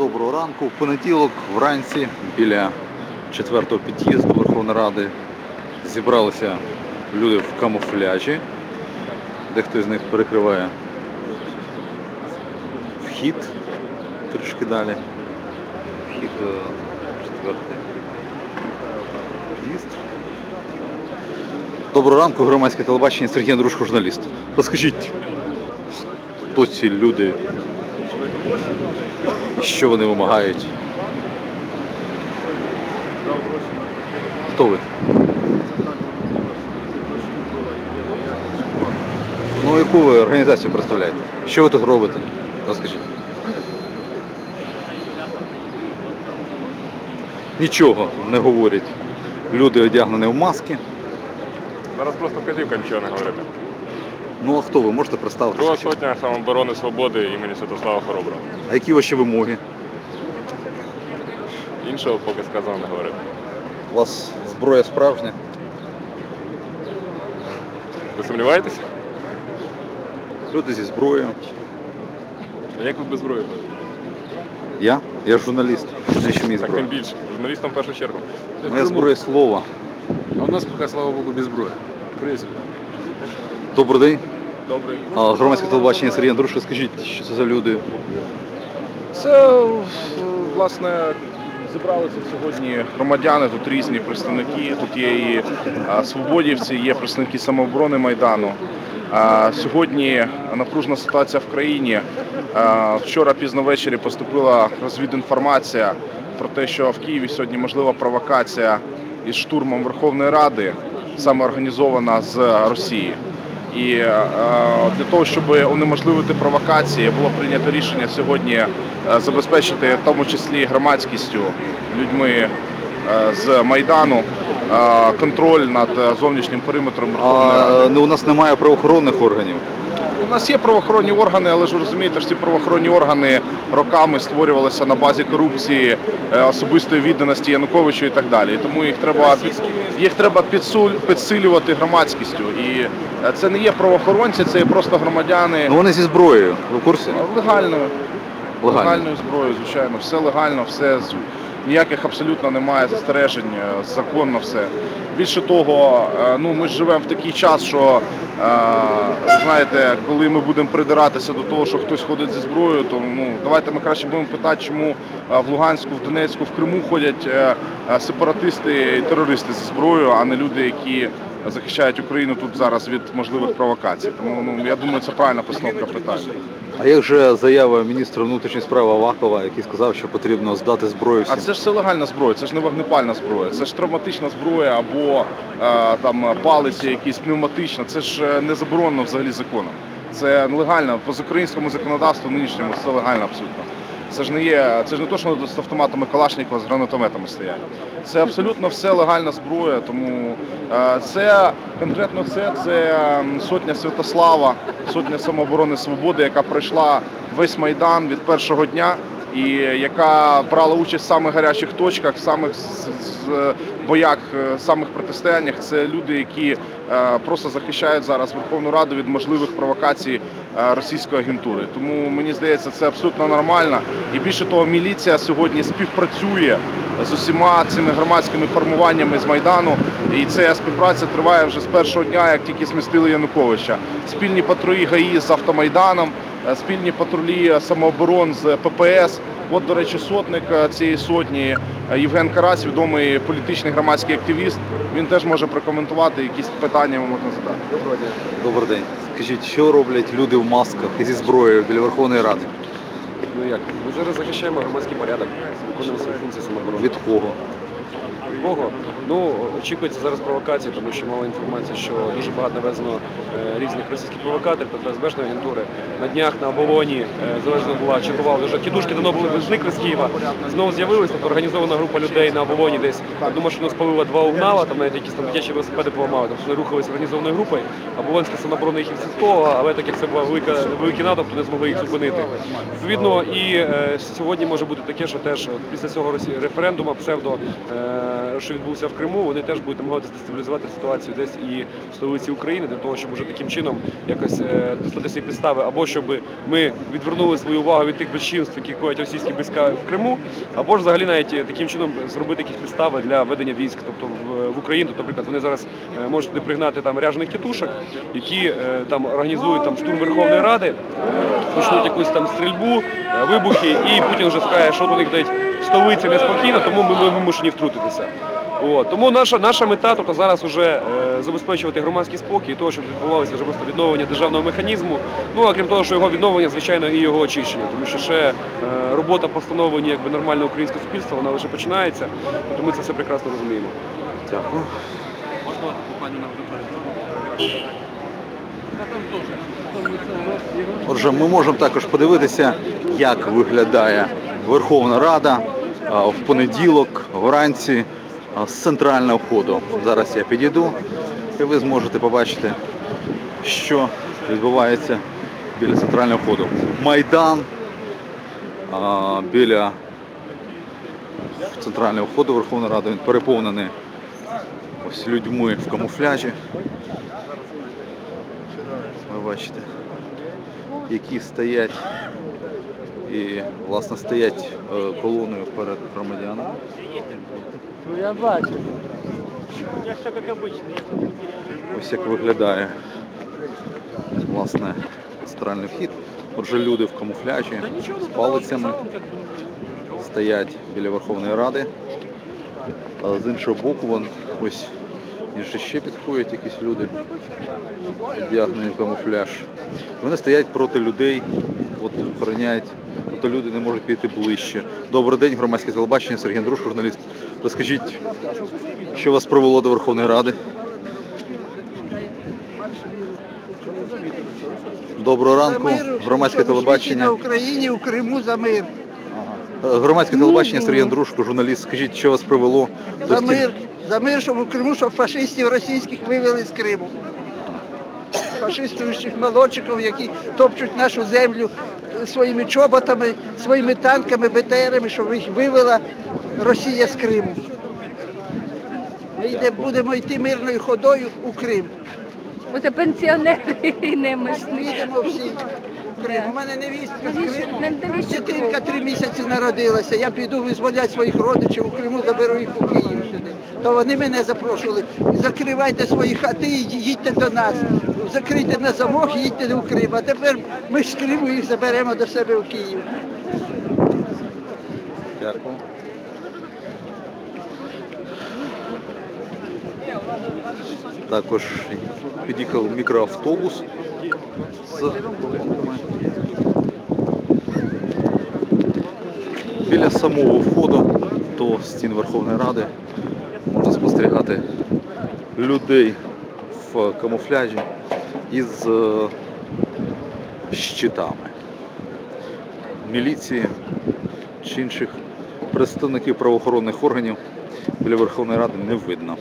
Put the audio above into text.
Доброго ранку. В понеділок вранці біля четвертого під'їзду Верховної Ради зібралися люди в камуфляжі. Дехто з них перекриває вхід трішки далі. Вхід четвертий під'їзд. Доброго ранку, громадське телебачення, Сергій Андрушко, журналіст. Розкажіть, хто ці люди, що вони вимагають? Хто ви? Ну, яку ви організацію представляєте? Що ви тут робите? Розкажіть. Нічого не говорять. Люди одягнені в маски. Зараз просто вказівка нічого не говорити. Ну а хто ви? Можете представити? Друга сотня самооборони свободи імені Святослава Хоробра. А які ваші вимоги? Іншого поки сказано не говорити. У вас зброя справжня? Ви сумніваєтесь? Люди зі зброєю. А Як ви без зброї? Я? Я журналіст. Навіщо мені Так зброя? тим більше. Журналістам в першу чергу. Моя зброя слова. А у нас пока, слава богу, без зброї. В принципі. Добрий день. Добре. А, Громадське телебачення Сергій Андрушко, скажіть, що це за люди? Це, власне, зібралися сьогодні громадяни, тут різні представники. Тут є і свободівці, є представники самооборони Майдану. Сьогодні напружена ситуація в країні. Вчора пізно ввечері поступила розвідінформація про те, що в Києві сьогодні можлива провокація із штурмом Верховної Ради, саме організована з Росії. І е, для того, щоб унеможливити провокації, було прийнято рішення сьогодні е, забезпечити, в тому числі громадськістю, людьми е, з Майдану, е, контроль над е, зовнішнім периметром А ну, у нас немає правоохоронних органів. У нас є правоохоронні органи, але ж розумієте, що ці правоохоронні органи роками створювалися на базі корупції, е, особистої відданості Януковичу і так далі. Тому їх треба їх треба підсилювати громадськістю. І е, це не є правоохоронці, це є просто громадяни Ну вони зі зброєю. Ви в курсі? легальною. Легально. Легальною зброєю, звичайно, все легально, все з- ніяких абсолютно немає застережень, е, законно все. Більше того, е, ну ми живемо в такий час, що е, знаєте, коли ми будемо придиратися до того, що хтось ходить зі зброєю, то ну давайте ми краще будемо питати, чому в Луганську, в Донецьку, в Криму ходять сепаратисти і терористи зі зброєю, а не люди, які захищають Україну тут зараз від можливих провокацій. Тому ну я думаю, це правильна постановка питання. А як же заява міністра внутрішніх справ Авакова, який сказав, що потрібно здати зброю А це ж все легальна зброя, це ж не вогнепальна зброя, це ж травматична зброя або е, там палиці якісь пневматична. Це ж е, не заборонено взагалі законом. Це легально по українському законодавству нинішньому це легально абсолютно. Це ж не є, це ж не то, що з автоматами Калашникова з гранатометами стоять. Це абсолютно все легальна зброя. Тому е, це конкретно це, це сотня Святослава, сотня самооборони свободи, яка пройшла весь майдан від першого дня і яка брала участь в самих гарячих точках, в самих боях, е, самих протистояннях. Це люди, які е, просто захищають зараз Верховну Раду від можливих провокацій е, російської агентури. Тому мені здається, це абсолютно нормально. І більше того, міліція сьогодні співпрацює з усіма цими громадськими формуваннями з майдану. І ця співпраця триває вже з першого дня, як тільки змістили Януковича. Спільні патрулі ГАІ з автомайданом, спільні патрулі самооборон з ППС. От, до речі, сотник е, цієї сотні е, Євген Карась, відомий політичний громадський активіст. Він теж може прокоментувати якісь питання Ми можна задати. Добрий день. Скажіть, що роблять люди в масках і зі зброєю біля Верховної Ради? Ну як? Ми зараз захищаємо громадський порядок, виконуємо свої функції самооборони. Від кого? Кого? Ну, очікується зараз провокації, тому що мала інформація, що дуже багато навезено е, різних російських провокаторів, тобто ФСБшної агентури. На днях на оболоні е, залежно була чергова вже кідушки давно були зникли з Києва. Знову з'явилися, тобто організована група людей на оболоні десь одну машину спалила, два угнала, там навіть якісь там дитячі велосипеди поламали, тобто вони рухалися організованою групою. Оболонська самооборона їх відслідковувала, але так як це була велика великий натовп, то не змогли їх зупинити. Відповідно, і е, сьогодні може бути таке, що теж після цього референдуму псевдо е, що відбувся в Криму, вони теж будуть намагатися дестабілізувати ситуацію десь і в столиці України для того, щоб уже таким чином якось е, дослати свої підстави, або щоб ми відвернули свою увагу від тих безчинств, які коять російські війська в Криму, або ж взагалі навіть е, таким чином зробити якісь підстави для ведення військ, тобто в, Україну. Тобто, наприклад, вони зараз е, можуть пригнати там ряжених тітушок, які там організують там штурм Верховної Ради, почнуть якусь там стрільбу, вибухи, і Путін вже скаже, що у них в столиці неспокійно, тому ми, ми вимушені втрутитися. От. Тому наша, наша мета тобто, зараз вже е, забезпечувати громадський спокій, і того, щоб відбувалося вже просто відновлення державного механізму. Ну а крім того, що його відновлення, звичайно, і його очищення, тому що ще е, робота по встановленню якби нормального українського суспільства, вона лише починається, тому ми це все прекрасно розуміємо. Дякую. Отже, ми можемо також подивитися, як виглядає Верховна Рада в понеділок вранці з центрального входу. Зараз я підійду і ви зможете побачити, що відбувається біля центрального входу. Майдан біля центрального входу Верховної Ради він переповнений ось людьми в камуфляжі. Ви бачите, які стоять і власне стоять е, колоною перед громадянами. Ну я бачу. Ось як виглядає власне центральний вхід. Отже, люди в камуфляжі з палицями стоять біля Верховної Ради. А з іншого боку, вон ось інші ще підходять якісь люди, одягнені в камуфляж. Вони стоять проти людей, от охороняють, тобто люди не можуть піти ближче. Добрий день, громадське телебачення, Сергій Андруш, журналіст. Розкажіть, що вас привело до Верховної Ради? Доброго ранку, громадське телебачення. на Україні, у Криму за мир. Е, Громадське телебачення Сергій Андрушко, журналіст. Скажіть, що вас привело до За мир, за мир, щоб у Криму, щоб фашистів російських вивели з Криму. Фашистуючих молодчиків, які топчуть нашу землю своїми чоботами, своїми танками, БТРами, щоб їх вивела Росія з Криму. Ми йде, будемо йти мирною ходою у Крим. Бо це пенсіонери і немощні. Ми йдемо всі Крим. У мене невістка з Криму. Дитинка три місяці народилася. Я піду визволяти своїх родичів у Криму, заберу їх у Київ сюди. То вони мене запрошували. Закривайте свої хати і їдьте до нас. Закрийте на замок, і їдьте у Крим. А тепер ми з Криму їх заберемо до себе в Київ. Дякую. Також під'їхав мікроавтобус з. Біля самого входу до стін Верховної Ради можна спостерігати людей в камуфляжі із е, щитами міліції чи інших представників правоохоронних органів біля Верховної Ради не видно.